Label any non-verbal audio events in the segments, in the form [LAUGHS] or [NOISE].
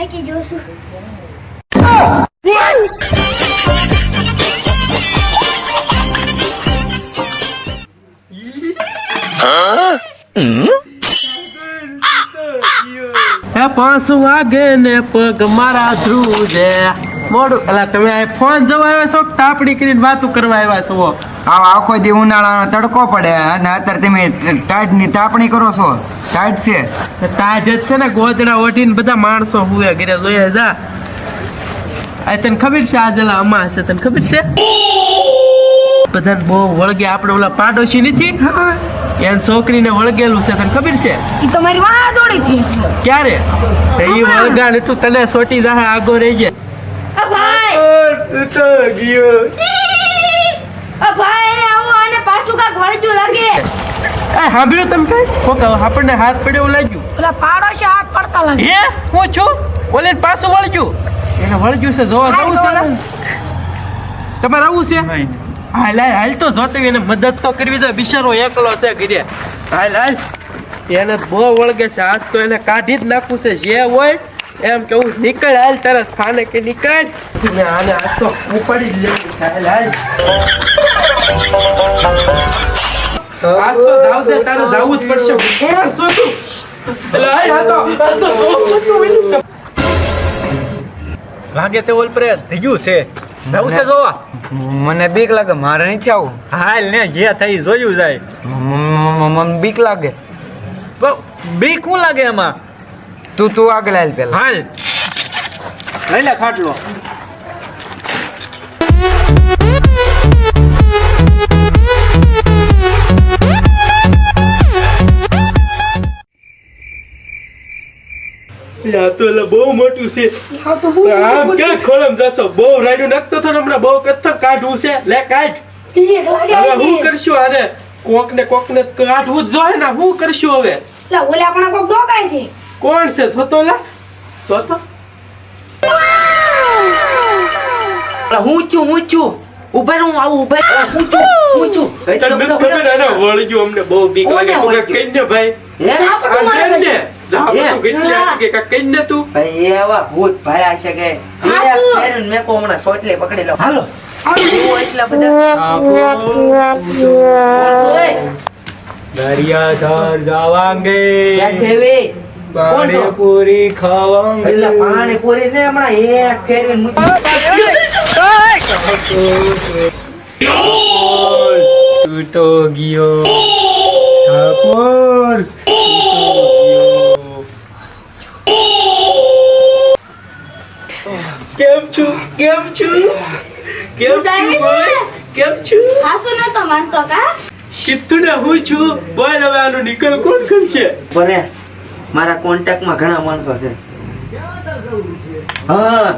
થાકી ગયો છું પાંચ વાગે ને પગ મારા ધ્રુજે મોડું. એલા તમે આ ફોન જવા આવ્યા છો કે તાપડી કરીને વાતું કરવા આવ્યા છો? આવો આખો દી ઉનાળાનો તડકો પડે અને અત્યારે તમે ટાઈટની તાપણી કરો છો. ટાઈટ છે. તાજ જ છે ને ગોદડા ઓઢીને બધા માણસો હુએ ઘરે જોઈએ જા. આ તને ખબર છે આજે ઓલા અમા છે તને ખબર છે? બધાને બહુ વળગે આપણે ઓલા પાડોશી નથી? એને છોકરીને વળગેલું છે તને ખબર છે? ઈ તમારી વાહ દોડી છે. ક્યારે? એ ઈ વળગાડ તું તને સોટી જાહે આગો રહી જાય. ભાઈ તું તો ગયો. [LAUGHS] અ ભાઈ આવો અને પાછું કાક વળજુ લાગે. એ સાંભળ્યું તમે કઈ? કોક આપણને હાથ પડ્યો એવું લાગ્યું. ઓલા પાડોશી હાથ પડતા લાગે. હે? હું છું? ઓલે પાછું વળજુ. એને વળજુ છે જોવા જવું છે ને? તમારે આવું છે? હાલ હાલ હાલ તો જોતી એને મદદ તો કરવી જોઈએ. બિચારો એકલો છે ઘરે. હાલ હાલ. એને બહુ વળગે છે આજ તો એને કાઢી જ નાખવું છે. જે હોય એમ કેવું નીકળ હાલ તારા સ્થાને કે નીકળ. મેં આને આજ તો ઉપાડી લેવું છે હાલ હાલ. આજ તો જાવ દે તારે જવું જ પડશે. કોણ છો તું એટલે આ તો આ તો તું લાગે છે. ઓલ પર થઈ ગયું છે. જાવું છે જોવા? મને બીક લાગે મારે નથી આવું હાલ ને જે થઈ જોયું જાય. મને બીક લાગે. બીક શું લાગે એમાં તું તું આગળ હાલ પેલા. હાલ. લઈ લે ખાટલો. યા તો એટલે બહુ મોટું છે. આમ ક્યાં ખોલમ જશો? બહુ રાયડું નાખતો હતો હમણાં બહુ કથ્થર કાઢવું છે. લે કાઢ. હવે હું કરશું આને? કોક ને કોક ને કાઢવું જ જોઈએ ને હું કરશું હવે? ઓલા પણ કોક ડોકાય છે. કોણ છે? સોતોલા? સોતો? હું છું હું છું. ઊભા હું આવું ઊભા હું છું હું છું. અમને બહુ બીક લાગે. ભાઈ. હે? હાલો? દરિયાધાર જાવાંગે. ક્યાં ખાવા વે? કોણ છો? પૂરી ખાવાંગે એટલે પાણી ને હમણાં એક ફેરવી મૂકી તો ગયો. ઠાકોર કેમ છું? કેમ છું? કેમ છું ને? કેમ છું? હાસુ નતો માનતો કા? કીધું ને હું છું? બોલ હવે આનું નિકલ કોણ કરશે? ભલે મારા કોન્ટેક્ટમાં ઘણા માણસો છે. હા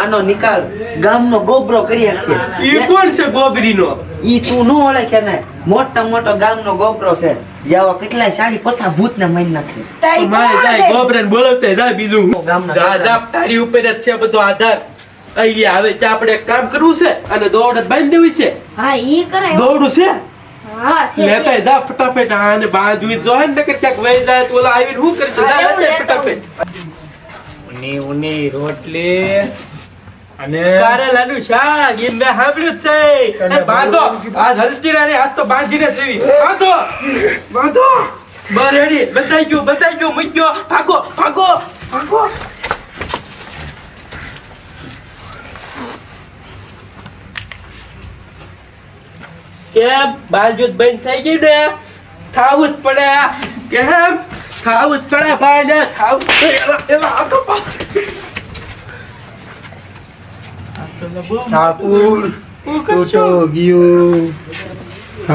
આનો નિકાલ ગામનો ગોબરો કરી ઈ શકશે કોણ છે ગોબરીનો? ઈ તું નો ઓળે કે ને મોટા મોટો ગામનો ગોબરો છે. જાવા કેટલાય સાડી પસા ભૂત ને મારી નાખે. તારી જાય છે? ગોબરાને બોલાવતે જા બીજું. જા જા તારી ઉપર જ છે બધો આધાર. અહીંયા હવે આપણે એક કામ કરવું છે અને દોડ જ બાંધી દેવી છે. હા ઈ કરાય. દોડું છે? લેતા જા ફટાફટ આને બાંધવી જ ને કે ક્યાંક વહી જાય તો ઓલા આવીને શું કરશે? જા એવું લેતા લેતા ફટાફટ. ઉની ઉની રોટલી અને કારેલાનું શાક એ મેં સાંભળ્યું છે. બાંધો. આ હલતી રે આજ તો બાંધીને જ બાંધો. બાંધો. બર બતાઈ ગયું બતાઈ ગયું. મૂક્યો. ભાગો ભાગો ભાગો. કેમ? બાજુ બેન બંધ થઈ ગયું ને? થાવું જ પડે. કેમ? થાવું જ પડે ભાઈ ને થાવું એલા આખો પાસે. ઠાકુર ગયો.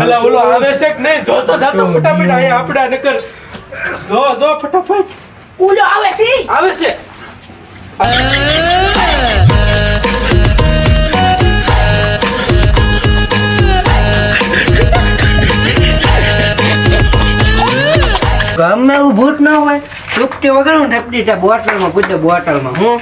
અલા ઓલો આવે છે કે નહીં? જોતો જાતો ફટાફટ અહીંયા આપડા નકર. જો જો ફટાફટ. ઉલો આવે છે? આવે છે. ગામમાં એવું ભૂત ના હોય. ચૂપટી વગાડું ને ટપટી બોટલમાં પૂછે બોટલમાં હું.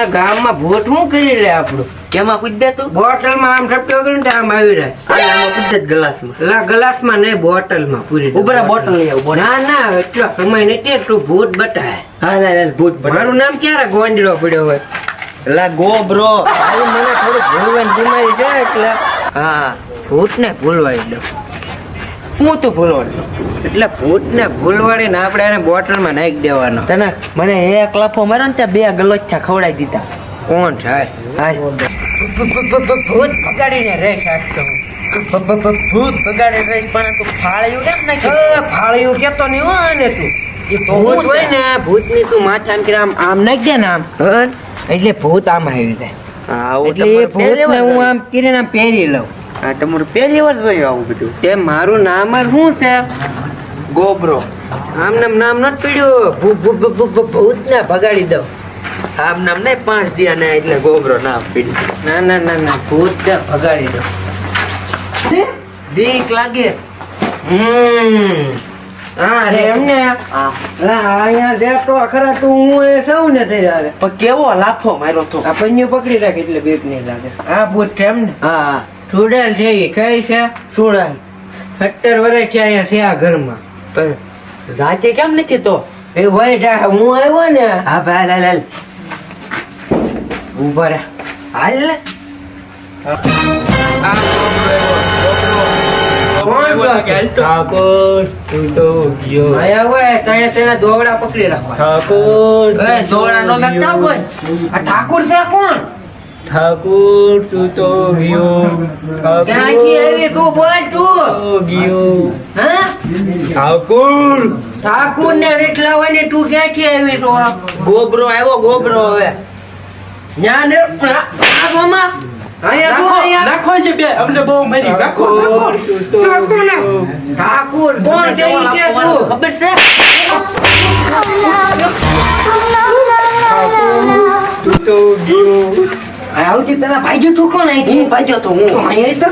આ ગામમાં ભૂત શું કરી લે આપણું? કેમાં પૂછે તું? બોટલમાં આમ ઠપકો વગર ને આમ આવી રહે આમાં પૂછે ગ્લાસમાં. લા ગ્લાસમાં નહીં બોટલમાં પૂરી ઉપર બોટલ લઈ આવ ના ના એટલો સમય નથી તું ભૂત બતાય હા ના ના ભૂત મારું નામ ક્યારે ગોંડલો પડ્યો હોય? લા ગો બ્રો મને થોડું ભૂલવાની બીમારી છે એટલે હા. ભૂતને ભૂલવાઈ દઉં. હું તું ભૂલવાનું એટલે ભૂતને ભૂલવાડીને આપણે એને બોટલમાં નાખી દેવાનો. તને મને એક કલફો માર્યો ને ત્યાં બે ગલોચ્છા ખવડાવી દીધા. કોણ થાય? ભૂત પગાડીને રે સાહેબ ભૂત બગાડે રહીશ પણ તું ફાળ્યું કેમ નાખ્યું ફાળિયું કેતો નહીં હોય ને તું. એ ભૂત હોય ને ભૂતની તું માથે આમ કરી આમ આમ નાખી દે ને આમ? એટલે ભૂત આમ આવી જાય. હા એટલે એ ભૂતને હું આમ કરીને આમ પહેરી લઉં. હા તમારું પહેલી વાર જોયું આવું બધું. તે મારું નામ જ શું છે? ગોબરો. આમ નામ નામ નથી પીડ્યું. ભૂત ને ભગાડી દઉં. આમ નામ નહીં પાંચ દિયા ને એટલે ગોબરો નામ પીડ્યું. ના ના ના ના ભૂતને ભગાડી દઉં. બીક લાગે. હમ. હા રે. એમને? અહીંયા દેખતો ખરા તું હું એ સૌ ને હારે. પણ કેવો લાફો માર્યો તો? આ પકડી રાખ એટલે બીક નહીં લાગે. આ ભૂત છે એમ ને હા હા. ચૂડેલ છે એ કઈ છે? સુડા સત્તર વર્ષ છે અહીંયા છે આ ઘરમાં. પણ જાતે કેમ નથી તો? એ વય જા હું આવ્યો ને. હા ભાઈ લાલ લાલ ઊભા રે હાલ. ઠાકોર આયા હોય તણે તણે દોવડા પકડી રાખવા એ દોડા નો લગતા કોઈ આ ઠાકુર છે કોણ? ઠાકુર તું તો ગયો. ઠાકુર ઠાકુર તું રેટલા તું. ગયો. ઠાકુર. ઠાકુર ને તું ક્યાંથી આવી તો ગોબરો આવ્યો ગોબરો હવે. જ્ઞાન આગોમાં અહીંયા તું નાખો છે બે અમને બહુ મરી ને. ઠાકુર કોણ કે ખબર છે? આવતી પેલા ભાઈજો તું કોણ અહીંથી હું ભાઈજો તો હું. અહીંયા તો.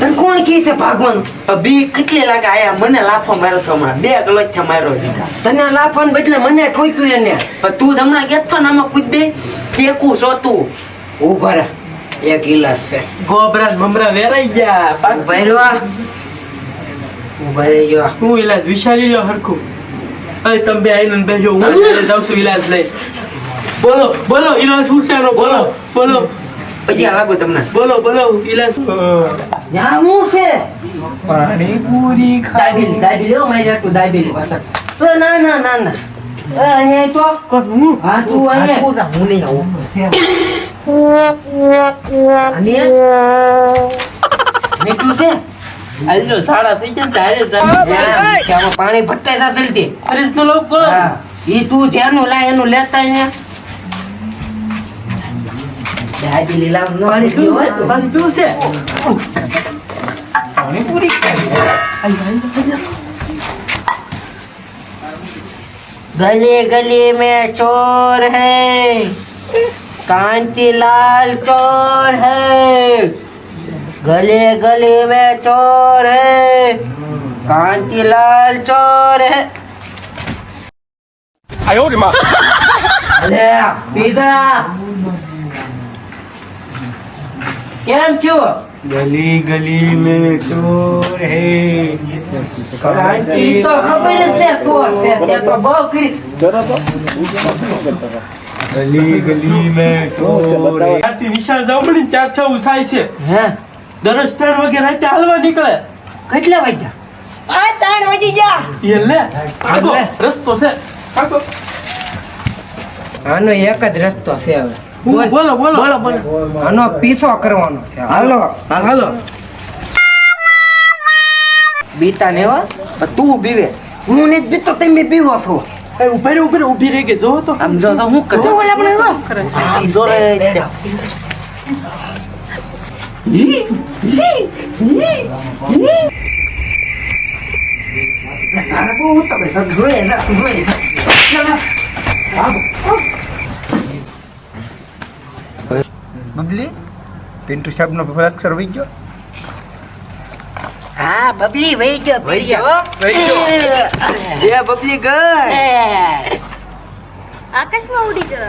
તને કોણ કહે છે ભાગવાનું? બી કેટલી લાગે આયા? મને લાફો માર્યો તો હમણાં. બે ગલોચ્છા માર્યો દીધા. તને લાફાને બદલે મને ઠોક્યું એને. પણ તું હમણાં કે તો આમાં કૂદ દે. કેકું છો તું. ઊભા એક ગિલાસ છે. ગોબરા ને મમરા વેરાઈ ગયા. પાછું ઊભા રહ્યો ગયો હું ઈલાજ વિચારી લો હરખું. અરે તમે બે આઈને બેજો હું [LAUGHS] જાઉં છું ઈલાજ લઈ. બોલો બોલો ઈલાજ શું છે બોલો બોલો. પછી લાગો તમને. બોલો બોલો ઈલાજ યા હું છે? પાણીપુરી દાબેલી દાબી હો મારી આટલું દાબેલી પાછળ. અ, ના ના ના ના. અહીંયા તો? હું? હા તું અહીંયા. હું હું નહીં આવું. મીઠું છે. આજો સાડા થઈ ગયા તારે ત્યાં કે આમાં પાણી ભટકાઈ તા જલ્દી. તું જેનું લાય એનું લેતા અહીંયા. દાબેલી લાવ ન પાણી પીધી પીવું હોય છે તો. પાણી પીવું છે गली गली में चोर है कांतिलाल चोर है गली गली में चोर है कांतिलाल चोर है અલે પીઝા કેમ છો? ગલી ગલી મેં ચોર હે. કાંતિ તો ખબર જ છે ચોર છે? તે તો બહુ ગલી ગલી મે ચોર હે. આથી નિશાળ જાવ પડી ચાર છ ઉછાય છે. હે? દરરોજ ત્રણ વાગે રાતે હાલવા નીકળે. કેટલા વાગ્યા? આ ત્રણ વાગી ગયા. એ લે આગો રસ્તો છે. આગો આનો એક જ રસ્તો છે હવે. બોલો બોલો બોલો. બોલો આનો પીસો કરવાનો છે. હાલો. હાલો બીતા ને તું બીવે. હું ને બીતો તમે પીવો છો. એ ઉભે રે ઊભી રે ઊભી રહી કે જો તો. આમ જો તો હું કરશે શું આપણે? આમ જો રે તારે બહુ ઉતાવળ છે. જોઈએ ના, જોઈએ. બબલી? પિન્ટુ સાહેબ નો અક્ષર વહી ગયો. હા બબલી વહી ગયો વહી ગયો? [LAUGHS] એ બબલી ગઈ? આકાશમાં ઉડી ગયો